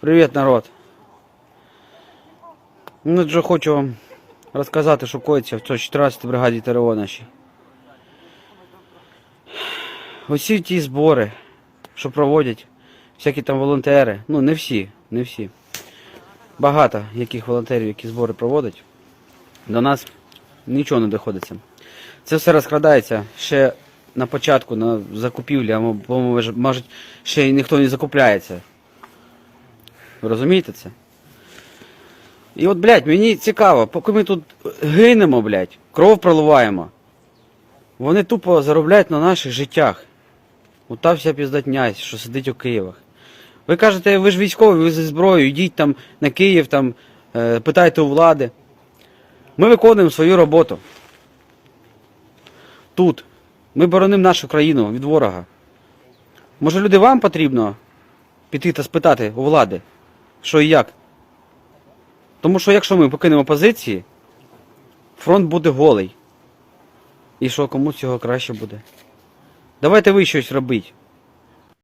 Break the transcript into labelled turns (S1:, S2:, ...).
S1: Привіт, народ. Ну, вже хочу вам розказати, що коїться в цій 14-й бригаді ТРО нашій. Усі ті збори, що проводять всякі там волонтери, ну не всі, не всі. Багато яких волонтерів, які збори проводять, до нас нічого не доходиться. Це все розкрадається ще на початку, на закупівлі, а по-моєму, може, ще ніхто не закупляється. Ви розумієте це? І от, блядь, мені цікаво, поки ми тут гинемо, блядь, кров проливаємо. Вони тупо заробляють на наших життях. Ота вся піздатня, що сидить у Києвах. Ви кажете, ви ж військові, ви зі зброєю, йдіть там на Київ, там, е, питайте у влади. Ми виконуємо свою роботу. Тут. Ми боронимо нашу країну від ворога. Може, люди вам потрібно піти та спитати у влади, що і як? Тому що якщо ми покинемо позиції, фронт буде голий. І що комусь цього краще буде. Давайте ви щось робіть.